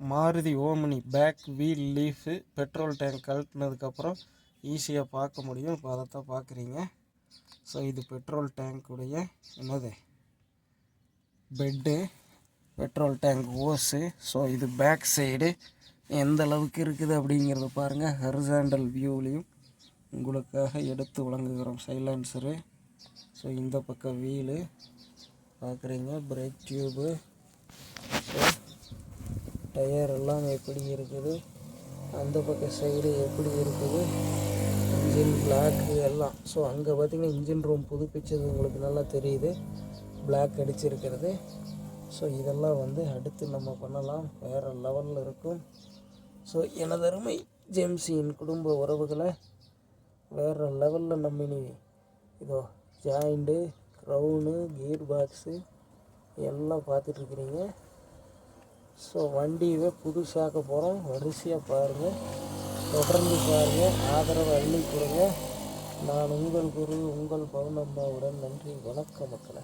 Maruti Omni back wheel leaf petrol tank கழட்டினதுக்கப்புறம் ஈஸியாக பார்க்க முடியும். இப்போ அதை தான் பார்க்குறீங்க. ஸோ இது பெட்ரோல் டேங்க்குடைய என்னது? Bed petrol tank hose so இது பேக் சைடு எந்த அளவுக்கு இருக்குது அப்படிங்கிறத பாருங்கள் ஹரிசாண்டல் வியூவிலையும் உங்களுக்காக எடுத்து வழங்குகிறோம். சைலன்சரு ஸோ இந்த பக்கம் வீலு பார்க்குறீங்க. பிரேக் டியூபு ஸோ டயர் எல்லாம் எப்படி இருக்குது? அந்த பக்கம் சைடு எப்படி இருக்குது? இன்ஜின் பிளாக்கு எல்லாம். ஸோ அங்கே பார்த்திங்கன்னா இன்ஜின் ரூம் புதுப்பிச்சது உங்களுக்கு நல்லா தெரியுது. பிளாக் அடிச்சிருக்கிறது. ஸோ இதெல்லாம் வந்து அடுத்து நம்ம பண்ணலாம். வேறு லெவலில் இருக்கும். ஸோ எனதருமை ஜெம்சியின் குடும்ப உறவுகளை வேறு லெவலில் நம்ம இனி இதோ ஜாயிண்ட்டு க்ரௌனு கியர் பாக்ஸு எல்லாம் பார்த்துட்ருக்குறீங்க ஸோ வண்டியவே புதுசாக்க போகிறோம் வரிசையாக பாருங்கள் தொடர்ந்து பாருங்கள் ஆதரவு அள்ளி கொடுங்க. நான் உங்கள் குரு உங்கள் பௌர்ணம்மாவுடன் நன்றி. வணக்கம் மக்களை.